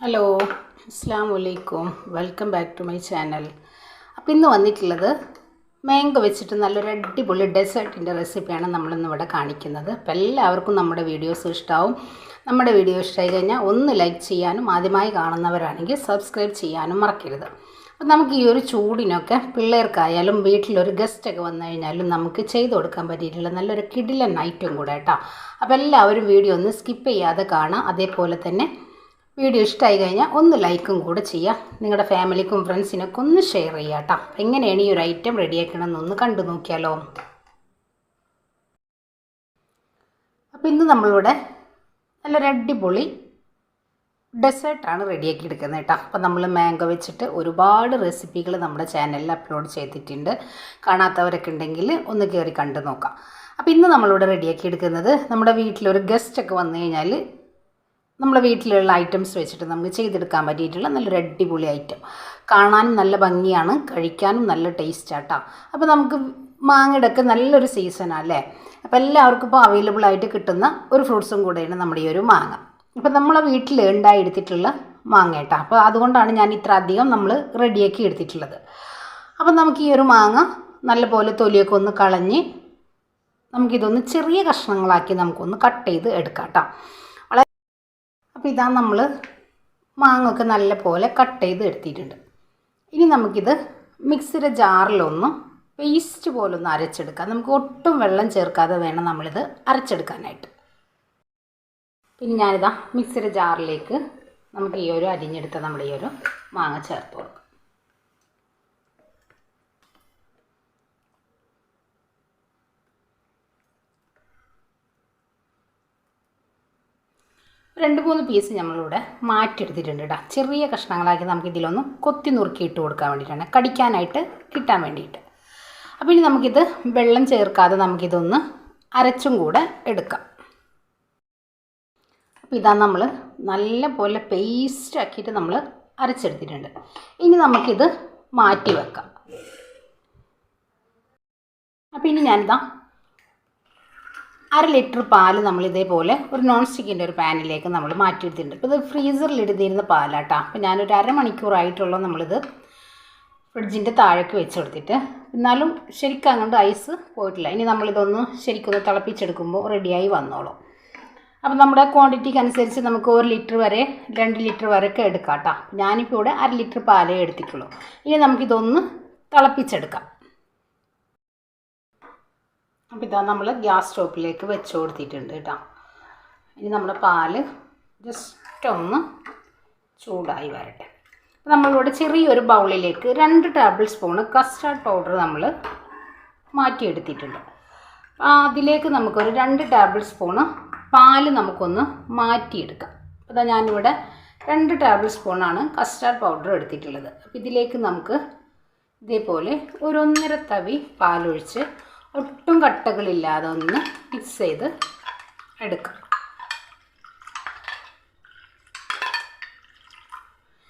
Hello അസ്സാം വലൈക്കും welcome back to my channel. അപ്പോൾ ഇന്ന് വന്നിട്ടുള്ളത് മാംഗോ വെച്ചിട്ട് നല്ലൊരു അടിപൊളി ഡെസേർട്ടിന്റെ റെസിപ്പിയാണ് നമ്മളിന്ന് ഇവിടെ കാണിക്കുന്നത്. അപ്പോൾ എല്ലാവർക്കും നമ്മുടെ വീഡിയോസ് ഇഷ്ടമാവും നമ്മുടെ വീഡിയോ ഇഷ്ടമായി കഴിഞ്ഞാൽ ഒന്ന് ലൈക്ക് ചെയ്യാനും ആദ്യമായി കാണുന്നവരാണെങ്കിൽ സബ്സ്ക്രൈബ് ചെയ്യാനും മറക്കരുത്. അപ്പം നമുക്ക് ഈ ഒരു ചൂടിനൊക്കെ പിള്ളേർക്കായാലും വീട്ടിലൊരു ഗസ്റ്റൊക്കെ വന്നു കഴിഞ്ഞാലും നമുക്ക് ചെയ്തു കൊടുക്കാൻ പറ്റിയിട്ടുള്ള നല്ലൊരു കിടിലൻ ഐറ്റം കൂടെ കേട്ടോ. അപ്പോൾ എല്ലാവരും വീഡിയോ ഒന്ന് സ്കിപ്പ് ചെയ്യാതെ കാണാം അതേപോലെ തന്നെ വീഡിയോ ഇഷ്ടമായി കഴിഞ്ഞാൽ ഒന്ന് ലൈക്കും കൂടെ ചെയ്യുക നിങ്ങളുടെ ഫാമിലിക്കും ഫ്രണ്ട്സിനൊക്കെ ഒന്ന് ഷെയർ ചെയ്യുക കേട്ടോ എങ്ങനെയാണ് ഈ ഒരു ഐറ്റം റെഡിയാക്കണമെന്ന് ഒന്ന് കണ്ടു നോക്കിയാലോ? അപ്പോൾ ഇന്ന് നമ്മളിവിടെ നല്ലൊരു അടിപൊളി ഡെസേർട്ടാണ് റെഡിയാക്കി എടുക്കുന്നത് കേട്ടോ അപ്പോൾ നമ്മൾ മാംഗോ വെച്ചിട്ട് ഒരുപാട് റെസിപ്പികൾ നമ്മുടെ ചാനലിൽ അപ്ലോഡ് ചെയ്തിട്ടുണ്ട്. കാണാത്തവരൊക്കെ ഉണ്ടെങ്കിൽ ഒന്ന് കയറി കണ്ടു നോക്കാം. അപ്പോൾ ഇന്ന് നമ്മളിവിടെ റെഡിയാക്കി എടുക്കുന്നത് നമ്മുടെ വീട്ടിലൊരു ഗസ്റ്റൊക്കെ വന്നു കഴിഞ്ഞാൽ നമ്മുടെ വീട്ടിലുള്ള ഐറ്റംസ് വെച്ചിട്ട് നമുക്ക് ചെയ്തെടുക്കാൻ പറ്റിയിട്ടുള്ള നല്ലൊരു അടിപൊളി ഐറ്റം കാണാനും നല്ല ഭംഗിയാണ് കഴിക്കാനും നല്ല ടേസ്റ്റാട്ടോ അപ്പോൾ നമുക്ക് മാങ്ങയുടെ ഒക്കെ നല്ലൊരു സീസണാണ് അല്ലേ? അപ്പോൾ എല്ലാവർക്കും ഇപ്പോൾ അവൈലബിൾ ആയിട്ട് കിട്ടുന്ന ഒരു ഫ്രൂട്ട്സും കൂടെയാണ് നമ്മുടെ ഈ ഒരു മാങ്ങ. അപ്പോൾ നമ്മളെ വീട്ടിൽ ഉണ്ടായി എടുത്തിട്ടുള്ള മാങ്ങ കേട്ടോ അപ്പോൾ അതുകൊണ്ടാണ് ഞാൻ ഇത്ര അധികം നമ്മൾ റെഡിയാക്കി എടുത്തിട്ടുള്ളത്. അപ്പോൾ നമുക്ക് ഈ ഒരു മാങ്ങ നല്ലപോലെ തൊലിയൊക്കെ ഒന്ന് കളഞ്ഞ് നമുക്കിതൊന്ന് ചെറിയ കഷ്ണങ്ങളാക്കി നമുക്കൊന്ന് കട്ട് ചെയ്ത് എടുക്കാം കേട്ടോ അപ്പോൾ ഇതാ നമ്മൾ മാങ്ങൊക്കെ നല്ല പോലെ കട്ട് ചെയ്ത് എടുത്തിട്ടുണ്ട്. ഇനി നമുക്കിത് മിക്സിയുടെ ജാറിലൊന്ന് പേസ്റ്റ് പോലെ ഒന്ന് അരച്ചെടുക്കാം. നമുക്ക് ഒട്ടും വെള്ളം ചേർക്കാതെ വേണം നമ്മളിത് അരച്ചെടുക്കാനായിട്ട്. പിന്നെ ഞാനിതാ മിക്സിയുടെ ജാറിലേക്ക് നമുക്ക് ഈ ഒരു അരിഞ്ഞെടുത്ത നമ്മുടെ ഈ ഒരു മാങ്ങ ചേർത്ത് രണ്ട് മൂന്ന് പീസ് നമ്മളിവിടെ മാറ്റിയെടുത്തിട്ടുണ്ട് കേട്ടോ ചെറിയ കഷ്ണങ്ങളാക്കി നമുക്ക് ഇതിലൊന്ന് കൊത്തി നുറുക്കി ഇട്ട് കൊടുക്കാൻ വേണ്ടിയിട്ടാണ്. കടിക്കാനായിട്ട് കിട്ടാൻ വേണ്ടിയിട്ട്. അപ്പോൾ ഇനി നമുക്കിത് വെള്ളം ചേർക്കാതെ നമുക്കിതൊന്ന് അരച്ചും കൂടെ എടുക്കാം. അപ്പോൾ ഇതാ നമ്മൾ നല്ല പോലെ പേസ്റ്റ് ആക്കിയിട്ട് നമ്മൾ അരച്ചെടുത്തിട്ടുണ്ട്. ഇനി നമുക്കിത് മാറ്റി വെക്കാം. അപ്പോൾ ഇനി ഞാനിതാ അര ലിറ്റർ പാൽ നമ്മൾ ഇതേപോലെ ഒരു നോൺ സ്റ്റിക്കിന്റെ ഒരു പാനിലേക്ക് നമ്മൾ മാറ്റിയെടുത്തിട്ടുണ്ട്. ഇപ്പോൾ ഇത് ഫ്രീസറിൽ ഇടുന്നിരുന്ന പാലാട്ടോ. അപ്പോൾ ഞാനൊരു അരമണിക്കൂറായിട്ടുള്ള നമ്മളിത് ഫ്രിഡ്ജിന്റെ താഴേക്ക് വെച്ച് കൊടുത്തിട്ട് എന്നാലും ശരിക്കും അങ്ങോട്ട് ഐസ് പോയിട്ടില്ല. ഇനി നമ്മളിതൊന്ന് ശരിക്കൊന്ന് തിളപ്പിച്ചെടുക്കുമ്പോൾ റെഡിയായി വന്നോളും. അപ്പോൾ നമ്മുടെ ക്വാണ്ടിറ്റിക്ക് അനുസരിച്ച് നമുക്ക് ഒരു ലിറ്റർ വരെ രണ്ട് ലിറ്റർ വരെയൊക്കെ എടുക്കാം കേട്ടോ ഞാനിപ്പോൾ ഇവിടെ അര ലിറ്റർ പാലേ എടുത്തിട്ടുള്ളൂ. ഇനി നമുക്കിതൊന്ന് തിളപ്പിച്ചെടുക്കാം. അപ്പോൾ ഇതാ നമ്മൾ ഗ്യാസ് സ്റ്റോപ്പിലേക്ക് വെച്ച് കൊടുത്തിട്ടുണ്ട് കേട്ടോ. ഇനി നമ്മുടെ പാൽ ജസ്റ്റ് ഒന്ന് ചൂടായി വരട്ടെ. അപ്പോൾ നമ്മളിവിടെ ചെറിയൊരു ബൗളിലേക്ക് രണ്ട് ടേബിൾ സ്പൂണ് കസ്റ്റാർഡ് പൗഡർ നമ്മൾ മാറ്റിയെടുത്തിട്ടുണ്ട്. അതിലേക്ക് നമുക്കൊരു രണ്ട് ടേബിൾ സ്പൂണ് പാൽ നമുക്കൊന്ന് മാറ്റിയെടുക്കാം. അപ്പോൾ ഇതാ ഞാനിവിടെ രണ്ട് ടേബിൾ സ്പൂണാണ് കസ്റ്റാർഡ് പൗഡർ എടുത്തിട്ടുള്ളത്. അപ്പോൾ ഇതിലേക്ക് നമുക്ക് ഇതേപോലെ ഒരു ഒന്നര തവി പാലൊഴിച്ച് ഒട്ടും കട്ടകളില്ലാതെ ഒന്ന് മിക്സ് ചെയ്ത് എടുക്കാം.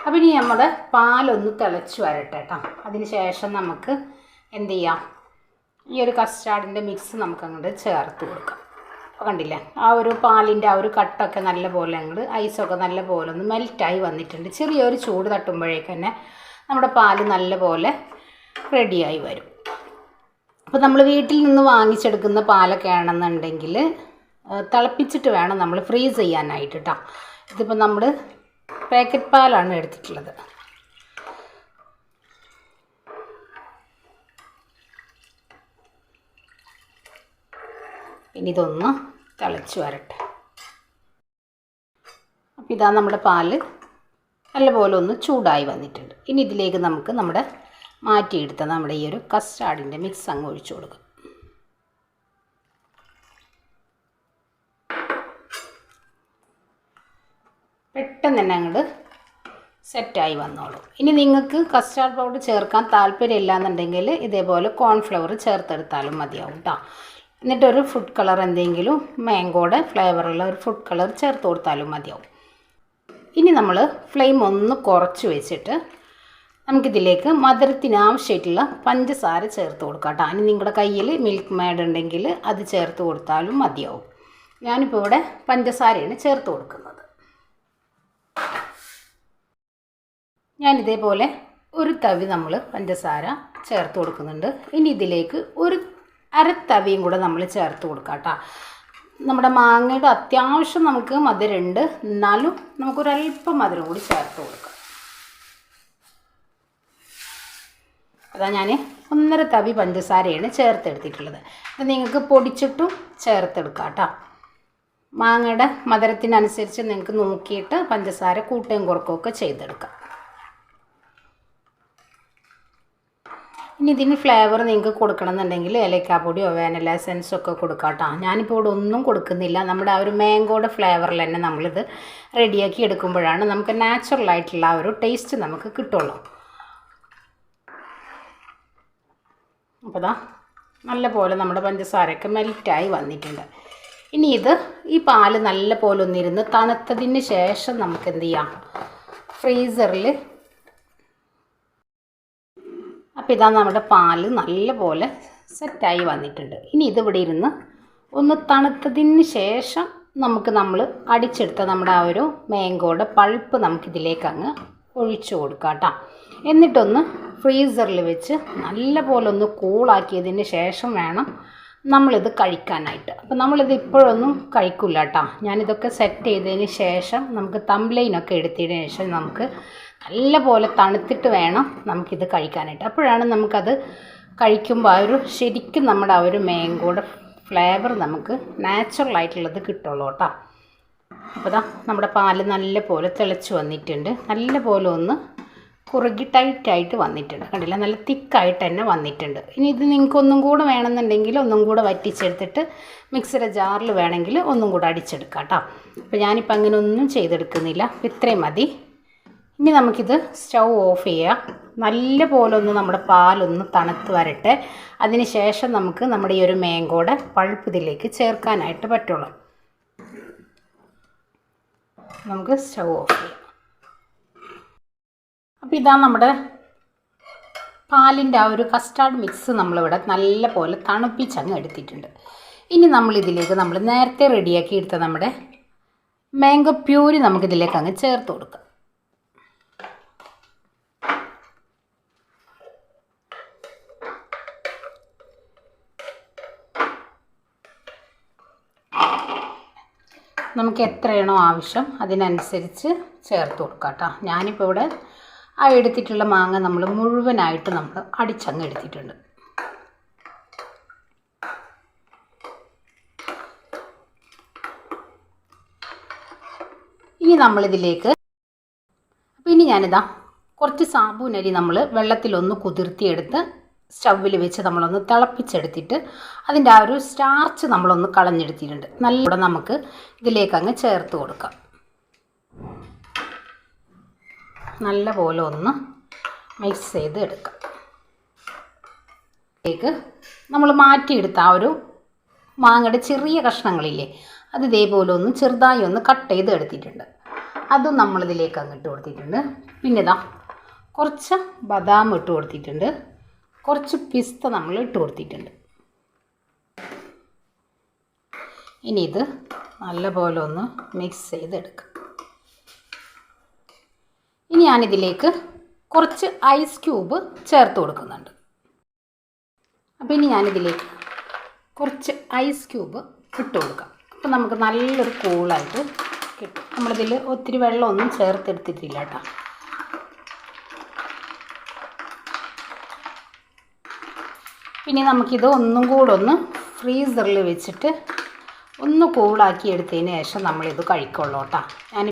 അപ്പം ഇനി നമ്മുടെ പാലൊന്ന് തിളച്ച് വരട്ടെ കേട്ടോ അതിന് ശേഷം നമുക്ക് എന്ത് ചെയ്യാം? ഈ ഒരു കസ്റ്റാർഡിന്റെ മിക്സ് നമുക്ക് അങ്ങോട്ട് ചേർത്ത് കൊടുക്കാം. അപ്പോൾ കണ്ടില്ലേ? ആ ഒരു പാലിന്റെ ആ ഒരു കട്ടൊക്കെ നല്ല പോലെ അങ്ങോട്ട് ഐസൊക്കെ നല്ല പോലെ ഒന്ന് മെൽറ്റായി വന്നിട്ടുണ്ട്. ചെറിയൊരു ചൂട് തട്ടുമ്പോഴേക്ക് തന്നെ നമ്മുടെ പാൽ നല്ല പോലെ റെഡിയായി വരും. അപ്പോൾ നമ്മൾ വീട്ടിൽ നിന്ന് വാങ്ങിച്ചെടുക്കുന്ന പാലൊക്കെ ആണെന്നുണ്ടെങ്കിൽ തിളപ്പിച്ചിട്ട് വേണം നമ്മൾ ഫ്രീസ് ചെയ്യാനായിട്ട് കേട്ടോ ഇതിപ്പോൾ നമ്മൾ പാക്കറ്റ് പാലാണ് എടുത്തിട്ടുള്ളത്. ഇനി ഇതൊന്ന് തിളച്ച് വരട്ടെ. അപ്പോൾ ഇതാ നമ്മുടെ പാൽ നല്ലപോലെ ഒന്ന് ചൂടായി വന്നിട്ടുണ്ട്. ഇനി ഇതിലേക്ക് നമുക്ക് നമ്മുടെ മാറ്റിയെടുത്ത നമ്മുടെ ഈ ഒരു കസ്റ്റാർഡിന്റെ മിക്സ് അങ്ങ് ഒഴിച്ചു കൊടുക്കും. പെട്ടെന്ന് തന്നെ അങ്ങോട്ട് സെറ്റായി വന്നോളൂ. ഇനി നിങ്ങൾക്ക് കസ്റ്റാർഡ് പൗഡർ ചേർക്കാൻ താല്പര്യമില്ല എന്നുണ്ടെങ്കിൽ ഇതേപോലെ കോൺഫ്ലവർ ചേർത്തെടുത്താലും മതിയാവും കേട്ടോ എന്നിട്ടൊരു ഫുഡ് കളർ എന്തെങ്കിലും മാങ്കോയുടെ ഫ്ലേവറുള്ള ഒരു ഫുഡ് കളർ ചേർത്ത് കൊടുത്താലും മതിയാവും. ഇനി നമ്മൾ ഫ്ലെയിം ഒന്ന് കുറച്ച് വെച്ചിട്ട് നമുക്കിതിലേക്ക് മധുരത്തിന് ആവശ്യമായിട്ടുള്ള പഞ്ചസാര ചേർത്ത് കൊടുക്കാം കേട്ടോ. ഇനി നിങ്ങളുടെ കയ്യിൽ മിൽക്ക് മേഡ് ഉണ്ടെങ്കിൽ അത് ചേർത്ത് കൊടുത്താലും മതിയാവും. ഞാനിപ്പോൾ ഇവിടെ പഞ്ചസാരയാണ് ചേർത്ത് കൊടുക്കുന്നത്. ഞാനിതേപോലെ ഒരു തവി നമ്മൾ പഞ്ചസാര ചേർത്ത് കൊടുക്കുന്നുണ്ട്. ഇനി ഇതിലേക്ക് ഒരു അരത്തവിയും കൂടെ നമ്മൾ ചേർത്ത് കൊടുക്കാം കേട്ടോ. നമ്മുടെ മാങ്ങയുടെ അത്യാവശ്യം നമുക്ക് മധുരമുണ്ട്. എന്നാലും നമുക്കൊരല്പം മധുരം കൂടി ചേർത്ത് കൊടുക്കാം. അതാ ഞാൻ ഒന്നര തവി പഞ്ചസാരയാണ് ചേർത്തെടുത്തിട്ടുള്ളത്. അത് നിങ്ങൾക്ക് പൊടിച്ചിട്ടും ചേർത്തെടുക്കാം കേട്ടോ മാങ്ങയുടെ മധുരത്തിനനുസരിച്ച് നിങ്ങൾക്ക് നോക്കിയിട്ട് പഞ്ചസാര കൂട്ടുകയും കുറക്കുകയൊക്കെ ചെയ്തെടുക്കാം. ഇനി ഇതിന് ഫ്ലേവർ നിങ്ങൾക്ക് കൊടുക്കണമെന്നുണ്ടെങ്കിൽ ഏലക്കാപ്പൊടിയോ വാനില എസൻസോ ഒക്കെ കൊടുക്കാം കേട്ടോ ഞാനിപ്പോൾ ഇവിടെ ഒന്നും കൊടുക്കുന്നില്ല. നമ്മുടെ ആ ഒരു മാംഗോയുടെ ഫ്ലേവറിൽ തന്നെ നമ്മളിത് റെഡിയാക്കി എടുക്കുമ്പോഴാണ് നമുക്ക് നാച്ചുറൽ ആയിട്ടുള്ള ആ ഒരു ടേസ്റ്റ് നമുക്ക് കിട്ടുള്ളൂ. അപ്പോൾ ദാ നല്ല പോലെ നമ്മുടെ പഞ്ചസാരയൊക്കെ മെൽറ്റായി വന്നിട്ടുണ്ട്. ഇനി ഇത് ഈ പാൽ നല്ല പോലെ ഒന്നിരുന്ന് തണുത്തതിന് ശേഷം നമുക്ക് എന്ത് ചെയ്യാം? ഫ്രീസറിൽ അപ്പോൾ ഇതാ നമ്മുടെ പാൽ നല്ല പോലെ സെറ്റായി വന്നിട്ടുണ്ട്. ഇനി ഇതിവിടെ ഇരുന്ന് ഒന്ന് തണുത്തതിന് ശേഷം നമുക്ക് നമ്മൾ അടിച്ചെടുത്ത നമ്മുടെ ആ ഒരു മാങ്കോയുടെ പൾപ്പ് നമുക്കിതിലേക്ക് അങ്ങ് ഒഴിച്ചു കൊടുക്കാം കേട്ടോ. എന്നിട്ടൊന്ന് ഫ്രീസറിൽ വെച്ച് നല്ല പോലെ ഒന്ന് കൂളാക്കിയതിന് ശേഷം വേണം നമ്മളിത് കഴിക്കാനായിട്ട്. അപ്പോൾ നമ്മളിത് ഇപ്പോഴൊന്നും കഴിക്കില്ല കേട്ടോ. ഞാനിതൊക്കെ സെറ്റ് ചെയ്തതിന് ശേഷം നമുക്ക് തംബ്ലൈനൊക്കെ എടുത്തതിന് ശേഷം നമുക്ക് നല്ല പോലെ തണുത്തിട്ട് വേണം നമുക്കിത് കഴിക്കാനായിട്ട്. അപ്പോഴാണ് നമുക്കത് കഴിക്കുമ്പോൾ ആ ഒരു ശരിക്കും നമ്മുടെ ആ ഒരു മാങ്കോയുടെ ഫ്ലേവർ നമുക്ക് നാച്ചുറൽ ആയിട്ടുള്ളത് കിട്ടുള്ളൂ കേട്ടോ. അപ്പോൾ ദാ നമ്മുടെ പാൽ നല്ല പോലെ തിളച്ച് വന്നിട്ടുണ്ട്. നല്ല പോലെ ഒന്ന് കുറുകി ടൈറ്റായിട്ട് വന്നിട്ടുണ്ട്. കണ്ടില്ല? നല്ല തിക്കായിട്ട് തന്നെ വന്നിട്ടുണ്ട്. ഇനി ഇത് നിങ്ങൾക്ക് ഒന്നും കൂടെ വേണമെന്നുണ്ടെങ്കിൽ ഒന്നും കൂടെ വറ്റിച്ചെടുത്തിട്ട് മിക്സിയുടെ ജാറിൽ വേണമെങ്കിൽ ഒന്നും കൂടെ അടിച്ചെടുക്കാം കേട്ടോ. അപ്പോൾ ഞാനിപ്പോൾ അങ്ങനെ ഒന്നും ചെയ്തെടുക്കുന്നില്ല. ഇത്രയും മതി. ഇനി നമുക്കിത് സ്റ്റൗ ഓഫ് ചെയ്യാം. നല്ല പോലെ ഒന്ന് നമ്മുടെ പാലൊന്ന് തണുത്ത് വരട്ടെ. അതിന് ശേഷം നമുക്ക് നമ്മുടെ ഈ ഒരു മേങ്കോടെ പഴുപ്പ് ഇതിലേക്ക് ചേർക്കാനായിട്ട് പറ്റുള്ളൂ. നമുക്ക് സ്റ്റൗ ഓഫ് ചെയ്യാം. അപ്പോൾ ഇതാ നമ്മുടെ പാലിന്റെ ആ ഒരു കസ്റ്റാർഡ് മിക്സ് നമ്മളിവിടെ നല്ല പോലെ തണുപ്പിച്ചങ്ങ് എടുത്തിട്ടുണ്ട്. ഇനി നമ്മളിതിലേക്ക് നമ്മൾ നേരത്തെ റെഡിയാക്കി എടുത്ത നമ്മുടെ മാംഗോ പ്യൂരി നമുക്കിതിലേക്ക് അങ്ങ് ചേർത്ത് കൊടുക്കാം. നമുക്ക് എത്രയാണോ ആവശ്യം അതിനനുസരിച്ച് ചേർത്ത് കൊടുക്കാം കേട്ടോ. ഞാനിപ്പോൾ ഇവിടെ ആ എടുത്തിട്ടുള്ള മാങ്ങ നമ്മൾ മുഴുവനായിട്ട് നമ്മൾ അടിച്ചങ്ങ് എടുത്തിട്ടുണ്ട്. ഇനി നമ്മളിതിലേക്ക് അപ്പോൾ ഇനി ഞാനിതാ കുറച്ച് സാബൂനരി നമ്മൾ വെള്ളത്തിലൊന്ന് കുതിർത്തിയെടുത്ത് സ്റ്റൗവിൽ വെച്ച് നമ്മളൊന്ന് തിളപ്പിച്ചെടുത്തിട്ട് അതിന്റെ ആ ഒരു സ്റ്റാർച്ച് നമ്മളൊന്ന് കളഞ്ഞെടുത്തിട്ടുണ്ട്. നല്ല നമുക്ക് ഇതിലേക്ക് അങ്ങ് ചേർത്ത് കൊടുക്കാം. നല്ല പോലെ ഒന്ന് മിക്സ് ചെയ്ത് എടുക്കാം. ഇതിലേക്ക് നമ്മൾ മാറ്റിയെടുത്ത ആ ഒരു മാങ്ങയുടെ ചെറിയ കഷ്ണങ്ങളില്ലേ അത് ഇതേപോലെ ഒന്ന് ചെറുതായി ഒന്ന് കട്ട് ചെയ്ത് എടുത്തിട്ടുണ്ട്. അതും നമ്മളിതിലേക്ക് അങ്ങ് ഇട്ട് കൊടുത്തിട്ടുണ്ട്. പിന്നെ ഇതാ കുറച്ച് ബദാം ഇട്ട് കൊടുത്തിട്ടുണ്ട്. കുറച്ച് പിസ്ത നമ്മൾ ഇട്ട് കൊടുത്തിട്ടുണ്ട്. ഇനി ഇത് നല്ലപോലെ ഒന്ന് മിക്സ് ചെയ്തെടുക്കാം. ഇനി ഞാനിതിലേക്ക് കുറച്ച് ഐസ് ക്യൂബ് ചേർത്ത് കൊടുക്കുന്നുണ്ട്. അപ്പോൾ ഇനി ഞാനിതിലേക്ക് കുറച്ച് ഐസ് ക്യൂബ് ഇട്ട് കൊടുക്കാം. അപ്പോൾ നമുക്ക് നല്ലൊരു കൂളായിട്ട് കിട്ടും. നമ്മളിതിൽ ഒത്തിരി വെള്ളമൊന്നും ചേർത്തെടുത്തിട്ടില്ല കേട്ടോ. പിന്നെ നമുക്കിത് ഒന്നും കൂടെ ഒന്ന് ഫ്രീസറിൽ വെച്ചിട്ട് ഒന്ന് കൂളാക്കി എടുത്തതിന് ശേഷം നമ്മളിത് കഴിക്കുള്ളൂ കേട്ടോ. ഞാൻ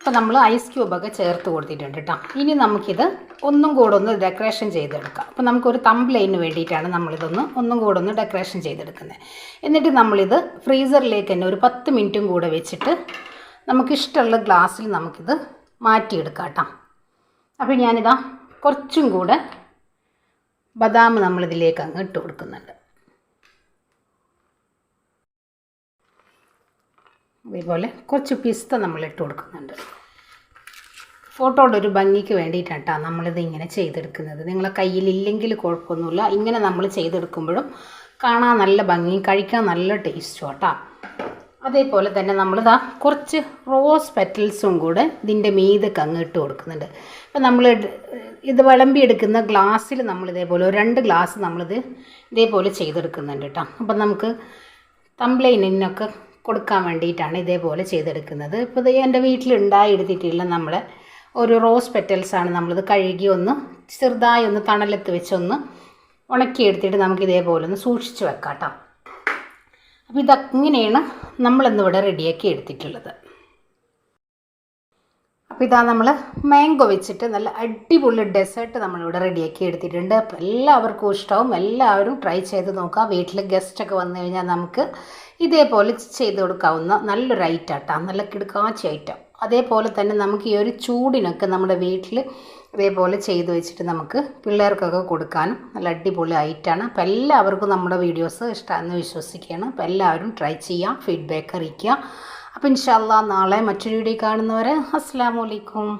അപ്പോൾ നമ്മൾ ഐസ് ക്യൂബൊക്കെ ചേർത്ത് കൊടുത്തിട്ടുണ്ട് കേട്ടോ. ഇനി നമുക്കിത് ഒന്നും കൂടെ ഒന്ന് ഡെക്കറേഷൻ ചെയ്തെടുക്കാം. അപ്പോൾ നമുക്കൊരു തംബ്ലൈന് വേണ്ടിയിട്ടാണ് നമ്മളിതൊന്ന് ഒന്നും കൂടെ ഒന്ന് ഡെക്കറേഷൻ ചെയ്തെടുക്കുന്നത്. എന്നിട്ട് നമ്മളിത് ഫ്രീസറിലേക്ക് തന്നെ ഒരു പത്ത് മിനിറ്റും കൂടെ വെച്ചിട്ട് നമുക്കിഷ്ടമുള്ള ഗ്ലാസ്സിൽ നമുക്കിത് മാറ്റിയെടുക്കാം കേട്ടോ. അപ്പോൾ ഞാനിതാ കുറച്ചും കൂടെ ബദാം നമ്മളിതിലേക്ക് അങ്ങ് ഇട്ട് കൊടുക്കുന്നുണ്ട്. അതേപോലെ കുറച്ച് പിസ്ത നമ്മൾ ഇട്ട് കൊടുക്കുന്നുണ്ട്. ഫോട്ടോയുടെ ഒരു ഭംഗിക്ക് വേണ്ടിയിട്ടാണ് നമ്മളിത് ഇങ്ങനെ ചെയ്തെടുക്കുന്നത്. നിങ്ങളെ കയ്യിലില്ലെങ്കിൽ കുഴപ്പമൊന്നുമില്ല. ഇങ്ങനെ നമ്മൾ ചെയ്തെടുക്കുമ്പോഴും കാണാൻ നല്ല ഭംഗിയും കഴിക്കാൻ നല്ല ടേസ്റ്റും കേട്ടോ അതേപോലെ തന്നെ നമ്മളിതാ കുറച്ച് റോസ് പെറ്റൽസും കൂടെ ഇതിന്റെ മീതൊക്കെ അങ്ങ് ഇട്ട് കൊടുക്കുന്നുണ്ട്. അപ്പം നമ്മൾ ഇത് വിളമ്പിയെടുക്കുന്ന ഗ്ലാസ്സിൽ നമ്മൾ ഇതേപോലെ രണ്ട് ഗ്ലാസ് നമ്മളിത് ഇതേപോലെ ചെയ്തെടുക്കുന്നുണ്ട് കേട്ടോ. അപ്പം നമുക്ക് തംബ്ലൈനിനൊക്കെ കൊടുക്കാൻ വേണ്ടിയിട്ടാണ് ഇതേപോലെ ചെയ്തെടുക്കുന്നത്. ഇപ്പോൾ ഇത് എന്റെ വീട്ടിലുണ്ടായെടുത്തിട്ടുള്ള നമ്മളെ. ഒരു റോസ് പെറ്റൽസാണ് നമ്മളിത് കഴുകി ഒന്ന് ചെറുതായി ഒന്ന് തണലത്ത് വെച്ചൊന്ന് ഉണക്കിയെടുത്തിട്ട് നമുക്ക് ഇതേപോലെ ഒന്ന് സൂക്ഷിച്ച് വെക്കാം കേട്ടോ. അപ്പോൾ ഇതങ്ങനെയാണ് നമ്മളിന്നിവിടെ റെഡിയാക്കി എടുത്തിട്ടുള്ളത്. അപ്പോൾ ഇതാ നമ്മൾ മാംഗോ വെച്ചിട്ട് നല്ല അടിപൊളി ഡെസേർട്ട് നമ്മളിവിടെ റെഡിയാക്കി എടുത്തിട്ടുണ്ട്. അപ്പോൾ എല്ലാവർക്കും ഇഷ്ടവും. എല്ലാവരും ട്രൈ ചെയ്ത് നോക്കാം വീട്ടിൽ ഗസ്റ്റൊക്കെ വന്നു കഴിഞ്ഞാൽ നമുക്ക് ഇതേപോലെ ചെയ്ത് കൊടുക്കാവുന്ന നല്ലൊരു ഐറ്റം കേട്ടോ നല്ല കിടുക്കാച്ച ഐറ്റം. അതേപോലെ തന്നെ നമുക്ക് ഈ ഒരു ചൂടിനൊക്കെ നമ്മുടെ വീട്ടിൽ ഇതേപോലെ ചെയ്ത് വെച്ചിട്ട് നമുക്ക് പിള്ളേർക്കൊക്കെ കൊടുക്കാനും നല്ല അടിപൊളി ആയിട്ടാണ് അപ്പോൾ എല്ലാവർക്കും നമ്മുടെ വീഡിയോസ് ഇഷ്ടമാണെന്ന് വിശ്വസിക്കുകയാണ്. അപ്പോൾ എല്ലാവരും ട്രൈ ചെയ്യാം ഫീഡ്ബാക്ക് അറിയിക്കുക. അപ്പോൾ ഇൻഷാല്ല നാളെ മറ്റൊരു വീഡിയോ കാണുന്നവരെ അസ്സാം വലൈക്കും